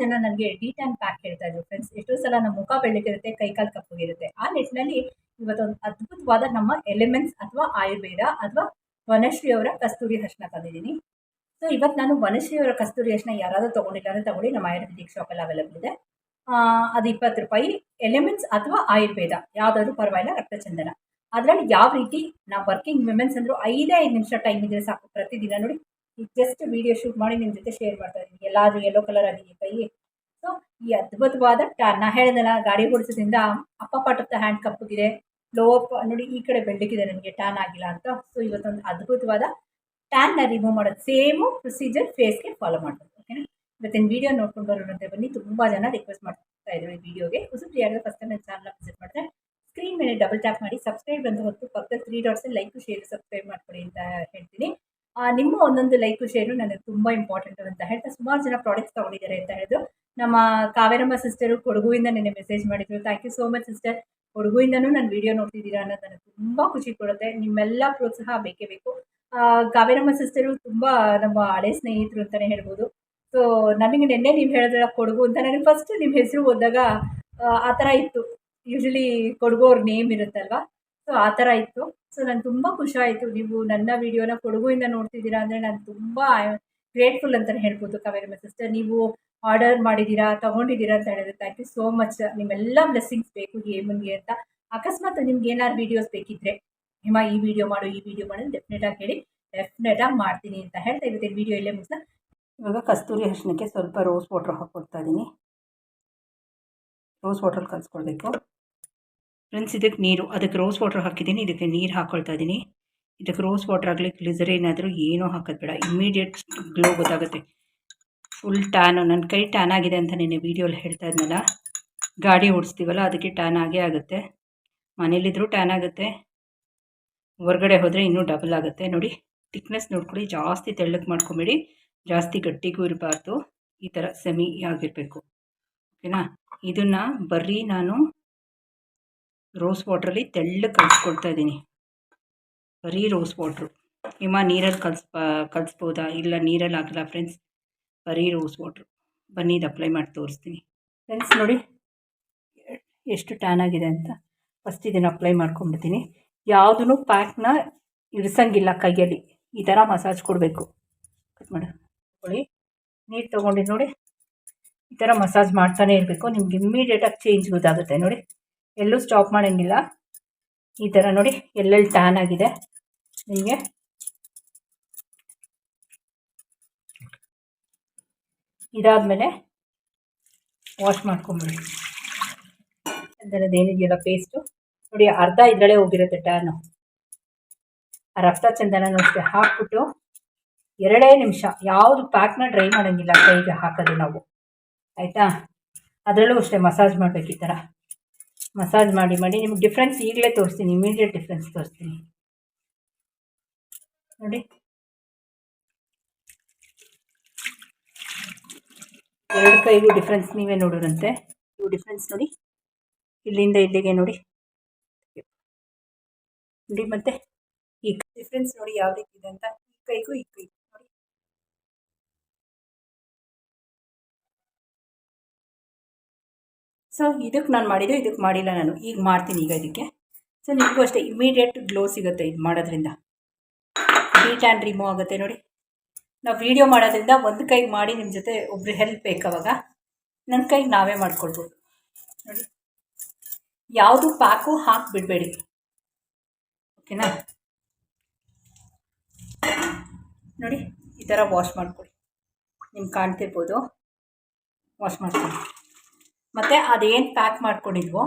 ಜನ ನನಗೆ D tan pack ಹೇಳ್ತಾ ಇದ್ರು ಫ್ರೆಂಡ್ಸ್ ಎಷ್ಟೋ ಸಲ ನಮ್ಮ ಮುಖ ಬೆಳ್ಳಗಿರುತ್ತೆ ಕೈಕಾಲು ಕಪ್ಪಗಿರುತ್ತೆ ಆ ನಿಟ್ಟಿನಲ್ಲಿ ಇವತ್ತೊಂದು ಅದ್ಭುತವಾದ ನಮ್ಮ ಎಲಿಮೆಂಟ್ಸ್ ಅಥವಾ ಆಯುರ್ವೇದ ಅಥವಾ ವನಶ್ರೀ ಅವರ ಕಸ್ತೂರಿ ಅರಿಶಿನ ತಂದಿದ್ದೀನಿ. ಸೊ ಇವತ್ತು ನಾನು ವನಶ್ರೀ ಅವರ ಕಸ್ತೂರಿ ಅರಿಶಿನ ಯಾರಾದರೂ ತೊಗೊಂಡಿಲ್ಲ ಅಂದರೆ ನಮ್ಮ ಆಯುರ್ವೇದಿಕ್ ಶಾಪಲ್ಲಿ ಅವೈಲಬಲ್ ಇದೆ. ಅದು ಇಪ್ಪತ್ತು ರೂಪಾಯಿ. ಎಲಿಮೆಂಟ್ಸ್ ಅಥವಾ ಆಯುರ್ವೇದ. ಯಾವುದಾದ್ರೂ ಪರವಾಗಿಲ್ಲ, ರಕ್ತಚಂದನ. ಅದರಲ್ಲಿ ಯಾವ ರೀತಿ ನಾವು ವರ್ಕಿಂಗ್ ವಿಮೆನ್ಸ್ ಅಂದರೂ ಐದೇ ಐದು ನಿಮಿಷ ಟೈಮ್ ಇದ್ದರೆ ಸಾಕು. ಪ್ರತಿದಿನ ನೋಡಿ ಜಸ್ಟ್ ವಿಡಿಯೋ ಶೂಟ್ ಮಾಡಿ ನಿಮ್ಮ ಜೊತೆ ಶೇರ್ ಮಾಡ್ತಾ ಇದ್ದೀನಿ. ಎಲ್ಲಾದರೂ ಯೆಲ್ಲೋ ಕಲರ್ ಆಗಿದೆ ಕೈ ಸೊ ಈ ಅದ್ಭುತವಾದ ಟ್ಯಾನ್ ನಾ ಹೇಳಿದೆಲ್ಲ ಗಾಡಿ ಓಡಿಸೋದ್ರಿಂದ ಅಪ್ಪ ಪಾರ್ಟ್ ಆಫ್ ದ ಹ್ಯಾಂಡ್ ಕಪ್ಪಗಿದೆ ಲೋ ನೋಡಿ ಈ ಕಡೆ ಬೆಳ್ಳಗಿದೆ, ನನಗೆ ಟ್ಯಾನ್ ಆಗಿಲ್ಲ ಅಂತ. ಸೊ ಇವತ್ತೊಂದು ಅದ್ಭುತವಾದ ಟ್ಯಾನ್ನ ರಿಮೂವ್ ಮಾಡೋದು ಸೇಮು ಪ್ರೊಸೀಜರ್ ಫೇಸ್ಗೆ ಫಾಲೋ ಮಾಡ್ಬೋದು ಓಕೆನಾ ಇವತ್ತಿನ ವೀಡಿಯೋ ನೋಡ್ಕೊಂಡು ಬರೋರಂತೆ ಬನ್ನಿ. ತುಂಬ ಜನ ರಿಕ್ವೆಸ್ಟ್ ಮಾಡ್ತಾ ಇದ್ದಾರೆ ಈ ವೀಡಿಯೋಗೆ ಹೊಸಬ್ರು ಯಾರು ಫಸ್ಟ್ ಟೈಮ್ ನನ್ನ ಚಾನಲ್ ವಿಸಿಟ್ ಮಾಡಿದ್ರೆ ಸ್ಕ್ರೀನ್ ಮೇಲೆ ಡಬಲ್ ಟ್ಯಾಪ್ ಮಾಡಿ ಸಬ್ಸ್ಕ್ರೈಬ್ ಅಂತ ಹೊತ್ತು ಪಕ್ಕದ ತ್ರೀ ಡಾಟ್ಸಲ್ಲಿ ಲೈಕ್ ಶೇರ್ ಸಬ್ಸ್ಕ್ರೈಬ್ ಮಾಡ್ಕೊಡಿ ಅಂತ ಹೇಳ್ತೀನಿ. ನಿಮ್ಮ ಒಂದೊಂದು ಲೈಕು ಶೇರು ನನಗೆ ತುಂಬ ಇಂಪಾರ್ಟೆಂಟ್ ಅಂತ ಹೇಳ್ತಾ, ಸುಮಾರು ಜನ ಪ್ರಾಡಕ್ಟ್ಸ್ ತೊಗೊಂಡಿದ್ದಾರೆ ಅಂತ ಹೇಳಿದ್ರು ನಮ್ಮ ಕಾವೇರಮ್ಮ ಸಿಸ್ಟರು ಕೊಡಗುವಿಂದ ನೆನ್ನೆ ಮೆಸೇಜ್ ಮಾಡಿದ್ರು. Thank you so much sister ಕೊಡಗುವಿಂದನೂ ನಾನು ವಿಡಿಯೋ ನೋಡ್ತಿದ್ದೀರಾ ಅನ್ನೋದು ನನಗೆ ತುಂಬ ಖುಷಿ ಕೊಡುತ್ತೆ. ನಿಮ್ಮೆಲ್ಲ ಪ್ರೋತ್ಸಾಹ ಬೇಕೇ ಬೇಕು. ಕಾವೇರಮ್ಮ ಸಿಸ್ಟರು ತುಂಬ ನಮ್ಮ ಹಳೆ ಸ್ನೇಹಿತರು ಅಂತಲೇ ಹೇಳ್ಬೋದು. ಸೊ ನನಗೆ ನಿನ್ನೆ ನೀವು ಹೇಳಿದ್ರ ಕೊಡಗು ಅಂತ ನನಗೆ ಫಸ್ಟ್ ನಿಮ್ಮ ಹೆಸರು ಓದಿದಾಗ ಆ ಥರ ಇತ್ತು. ಯೂಶಲಿ ಕೊಡಗು ಅವ್ರ ನೇಮ್ ಇರುತ್ತಲ್ವಾ? ಸೊ ಆ ಥರ ಇತ್ತು. ಸೊ ನಾನು ತುಂಬ ಖುಷಿ ಆಯಿತು. ನೀವು ನನ್ನ ವಿಡಿಯೋನ ಕೊಡಗುವಿಂದ ನೋಡ್ತಿದ್ದೀರಾ ಅಂದರೆ ನಾನು ತುಂಬ ಗ್ರೇಟ್ಫುಲ್ ಅಂತಲೇ ಹೇಳ್ಬೋದು ಕಾವೇರಮ್ಮ ಸಿಸ್ಟರ್ ನೀವು ಆರ್ಡರ್ ಮಾಡಿದ್ದೀರಾ, ತೊಗೊಂಡಿದ್ದೀರಾ ಅಂತ ಹೇಳಿದ್ರೆ ಥ್ಯಾಂಕ್ ಯು ಸೋ ಮಚ್ ನಿಮ್ಮೆಲ್ಲ ಬ್ಲೆಸ್ಸಿಂಗ್ಸ್ ಬೇಕು ಗೇಮಿಗೆ ಅಂತ. ಅಕಸ್ಮಾತ್ ನಿಮ್ಗೆ ಏನಾದ್ರು ವೀಡಿಯೋಸ್ ಬೇಕಿದ್ರೆ, ನಿಮ್ಮ ಈ ವಿಡಿಯೋ ಮಾಡು, ಈ ವಿಡಿಯೋ ಮಾಡು ಡೆಫಿನೆಟಾಗಿ ಹೇಳಿ ಡೆಫಿನೆಟಾಗಿ ಮಾಡ್ತೀನಿ ಅಂತ ಹೇಳ್ತಾ ಇವತ್ತಿನ ವಿಡಿಯೋ ಇಲ್ಲೇ ಮುಗಿಸ ಇವಾಗ ಕಸ್ತೂರಿ ಅರಿಶಿನಕ್ಕೆ ಸ್ವಲ್ಪ ರೋಸ್ ವಾಟ್ರ್ ಹಾಕ್ಕೊಡ್ತಾ ಇದ್ದೀನಿ ರೋಸ್ ವಾಟರ್ ಕಲಿಸ್ಕೊಳ್ಬೇಕು ಫ್ರೆಂಡ್ಸ್ ಇದಕ್ಕೆ ನೀರು, ಅದಕ್ಕೆ ರೋಸ್ ವಾಟರ್ ಹಾಕಿದ್ದೀನಿ, ಇದಕ್ಕೆ ನೀರು ಹಾಕ್ಕೊಳ್ತಾ ಇದ್ದೀನಿ ಇದಕ್ಕೆ ರೋಸ್ ವಾಟರ್ ಆಗಲಿ ಗ್ಲಿಸರಿನ್ ಏನಾದರೂ ಏನೂ ಹಾಕೋದು ಬೇಡ. ಇಮ್ಮಿಡಿಯೇಟ್ ಗ್ಲೋ ಗೊತ್ತಾಗುತ್ತೆ. ಫುಲ್ ಟ್ಯಾನು ನನ್ನ ಕೈ ಟ್ಯಾನ್ ಆಗಿದೆ ಅಂತ ನಿನ್ನೆ ವೀಡಿಯೋಲಿ ಹೇಳ್ತಾ ಇದ್ನಲ್ಲ. ಗಾಡಿ ಓಡಿಸ್ತೀವಲ್ಲ, ಅದಕ್ಕೆ ಟ್ಯಾನ್ ಆಗೇ ಆಗುತ್ತೆ. ಮನೇಲಿದ್ದರೂ ಟ್ಯಾನ್ ಆಗುತ್ತೆ. ಹೊರಗಡೆ ಹೋದರೆ ಇನ್ನೂ ಡಬಲ್ ಆಗುತ್ತೆ. ನೋಡಿ ತಿಕ್ನೆಸ್ ನೋಡ್ಕೊಳ್ಳಿ, ಜಾಸ್ತಿ ತೆಳ್ಳಕ್ಕೆ ಮಾಡ್ಕೊಬೇಡಿ. ಜಾಸ್ತಿ ಗಟ್ಟಿಗೂ ಇರಬಾರ್ದು. ಈ ಥರ ಸೆಮಿ ಆಗಿರಬೇಕು. ಓಕೆನಾ ಇದನ್ನು ಬರೀ ನಾನು ರೋಸ್ ವಾಟ್ರಲ್ಲಿ ತೆಳ್ಳಗೆ ಕಲಿಸ್ಕೊಳ್ತಾ ಇದ್ದೀನಿ. ಬರೀ ರೋಸ್ ವಾಟ್ರು ನಿಮ್ಮ ನೀರಲ್ಲಿ ಕಲ್ಸ್ ಕಲಿಸ್ಬೋದಾ? ಇಲ್ಲ ನೀರಲ್ಲಿ ಆಗಲ್ಲ ಫ್ರೆಂಡ್ಸ್ ಬರೀ ರೋಸ್ ವಾಟ್ರು ಬನ್ನಿ ಇದು ಅಪ್ಲೈ ಮಾಡಿ ತೋರಿಸ್ತೀನಿ. ಫ್ರೆಂಡ್ಸ್ ನೋಡಿ, ಎಷ್ಟು ಟ್ಯಾನ್ ಆಗಿದೆ ಅಂತ ಫಸ್ಟ್ ಇದನ್ನು ಅಪ್ಲೈ ಮಾಡ್ಕೊಂಡ್ಬಿಡ್ತೀನಿ. ಯಾವುದೂ ಪ್ಯಾಕ್ನ ಇಡ್ಸಂಗಿಲ್ಲ ಕೈಯಲ್ಲಿ. ಈ ಥರ ಮಸಾಜ್ ಕೊಡಬೇಕು. ಕಟ್ ಮಾಡಿ. ತಗೊಳ್ಳಿ. ನೀರು ತೊಗೊಂಡಿದ್ದು ನೋಡಿ, ಈ ಥರ ಮಸಾಜ್ ಮಾಡ್ತಾನೆ ಇರಬೇಕು. ನಿಮ್ಗೆ ಇಮ್ಮಿಡಿಯೇಟಾಗಿ ಚೇಂಜ್ ಗೊತ್ತಾಗುತ್ತೆ ನೋಡಿ. ಎಲ್ಲೂ ಸ್ಟಾಪ್ ಮಾಡೋಂಗಿಲ್ಲ. ಈ ಥರ ನೋಡಿ ಎಲ್ಲೆಲ್ಲಿ ಟ್ಯಾನ್ ಆಗಿದೆ. ನಿಮಗೆ? ಇದಾದಮೇಲೆ ವಾಶ್ ಮಾಡ್ಕೊಂಬಿಡಿ. ಅದರದ್ದು ಏನಿದೆಯಲ್ಲ ಪೇಸ್ಟು ನೋಡಿ ಅರ್ಧ ಇದರಲ್ಲೇ ಹೋಗಿರುತ್ತೆ ಟ್ಯಾನು ಆ ರಕ್ತ ಚಂದನನೂ ಅಷ್ಟೇ ಹಾಕ್ಬಿಟ್ಟು ಎರಡೇ ನಿಮಿಷ, ಯಾವುದು ಪ್ಯಾಕ್ನ ಡ್ರೈ ಮಾಡೋಂಗಿಲ್ಲ ಕೈಗೆ ಹಾಕೋದು ನಾವು. ಆಯಿತಾ? ಅದರಲ್ಲೂ ಅಷ್ಟೇ ಮಸಾಜ್ ಮಾಡಬೇಕು ಈ ಥರ ಮಸಾಜ್ ಮಾಡಿ ಮಾಡಿ ನಿಮ್ಗೆ ಡಿಫ್ರೆನ್ಸ್ ಈಗಲೇ ತೋರಿಸ್ತೀನಿ ಇಮಿಡಿಯೇಟ್ ಡಿಫ್ರೆನ್ಸ್ ತೋರಿಸ್ತೀನಿ. ನೋಡಿ. ಎರಡು ಕೈಗೂ ಡಿಫ್ರೆನ್ಸ್ ನೀವೇ ನೋಡೋರಂತೆ. ಇವು ಡಿಫ್ರೆನ್ಸ್ ನೋಡಿ. ಇಲ್ಲಿಂದ ಇಲ್ಲಿಗೆ ನೋಡಿ. ನೋಡಿ ಮತ್ತೆ ಈ ಡಿಫ್ರೆನ್ಸ್ ನೋಡಿ ಯಾವ ರೀತಿ ಇದೆ ಅಂತ. ಈ ಕೈಗೂ ಈ ಕೈಗೂ. ಸೊ ಇದಕ್ಕೆ ನಾನು ಮಾಡಿದ್ದು ಇದಕ್ಕೆ ಮಾಡಿಲ್ಲ ನಾನು. ಈಗ ಮಾಡ್ತೀನಿ ಈಗ ಇದಕ್ಕೆ. ಸೊ ನಿಮಗೂ ಅಷ್ಟೇ ಇಮಿಡಿಯೇಟ್ ಗ್ಲೋ ಸಿಗುತ್ತೆ ಇದು ಮಾಡೋದ್ರಿಂದ. ಹೀಟ್ ಆ್ಯಂಡ್ ರಿಮೂವ್ ಆಗುತ್ತೆ ನೋಡಿ. ನಾವು ವೀಡಿಯೋ ಮಾಡೋದ್ರಿಂದ ಒಂದು ಕೈಗೆ ಮಾಡಿ ನಿಮ್ಮ ಜೊತೆ ಒಬ್ರು ಹೆಲ್ಪ್ ಬೇಕು ಅವಾಗ. ನನ್ನ ಕೈಗೆ ನಾವೇ ಮಾಡ್ಕೊಳ್ಬೋದು. ನೋಡಿ. ಯಾವುದು ಪ್ಯಾಕು ಹಾಕಿ ಬಿಡಬೇಡಿ ಓಕೆನಾ? ನೋಡಿ, ಈ ಥರ ವಾಶ್ ಮಾಡ್ಕೊಳ್ಳಿ ನಿಮ್ಗೆ ಕಾಣ್ತಿರ್ಬೋದು. ವಾಶ್ ಮಾಡ್ಕೊಳ್ಳಿ ಮತ್ತು ಅದೇನು ಪ್ಯಾಕ್ ಮಾಡ್ಕೊಂಡಿದ್ವೋ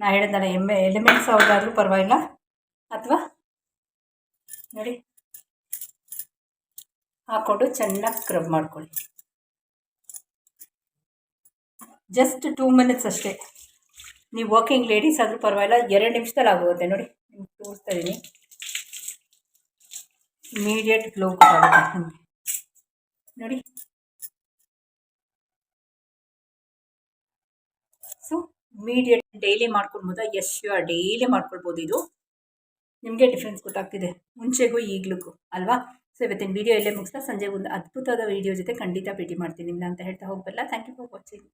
ನಾ ಹೇಳಿದ್ನಲ್ಲ, ಎಮ್ಮೆ, ಎಲಿಮೆಂಟ್ಸ್ ಅವ್ರಿಗಾದರೂ ಪರವಾಗಿಲ್ಲ? ಅಥವಾ? ನೋಡಿ. ಹಾಕ್ಕೊಂಡು ಚೆನ್ನಾಗಿ ಸ್ಕ್ರಬ್ ಮಾಡ್ಕೊಳ್ಳಿ. ಜಸ್ಟ್ ಟೂ ಮಿನಿಟ್ಸ್ ಅಷ್ಟೇ. ನೀವು ವಾಕಿಂಗ್ ಲೇಡೀಸ್ ಆದರೂ ಪರವಾಗಿಲ್ಲ, ಎರಡು ನಿಮಿಷದಲ್ಲಿ ಆಗೋಗುತ್ತೆ. ನೋಡಿ, ನಿಮ್ಗೆ ತೋರಿಸ್ತಾ ಇದ್ದೀನಿ. ಇಮಿಡಿಯೇಟ್ ಗ್ಲೋ ಗೊತ್ತಾಗುತ್ತೆ ನೋಡಿ. ಇಮಿಡಿಯೇಟ್ ಡೈಲಿ ಮಾಡ್ಕೊಳ್ಬೋದಾ ಎಸ್ ಯು ಆರ್ ಡೈಲಿ ಮಾಡ್ಕೊಳ್ಬೋದು ಇದು. ನಿಮಗೆ ಡಿಫ್ರೆನ್ಸ್ ಗೊತ್ತಾಗ್ತಿದೆ. ಮುಂಚೆಗೂ, ಈಗ್ಲಿಗೂ, ಅಲ್ವಾ? ಸೊ ಇವತ್ತಿನ ವಿಡಿಯೋ ಇಲ್ಲೇ ಮುಗಿಸ್ತಾ ಸಂಜೆ ಒಂದು ಅದ್ಭುತವಾದ ವಿಡಿಯೋ ಜೊತೆ ಖಂಡಿತ ಭೇಟಿ ಮಾಡ್ತೀನಿ ನಿಮ್ಮನ್ನ ಅಂತ ಹೇಳ್ತಾ ಹೋಗಬಲ್ಲ. Thank you for watching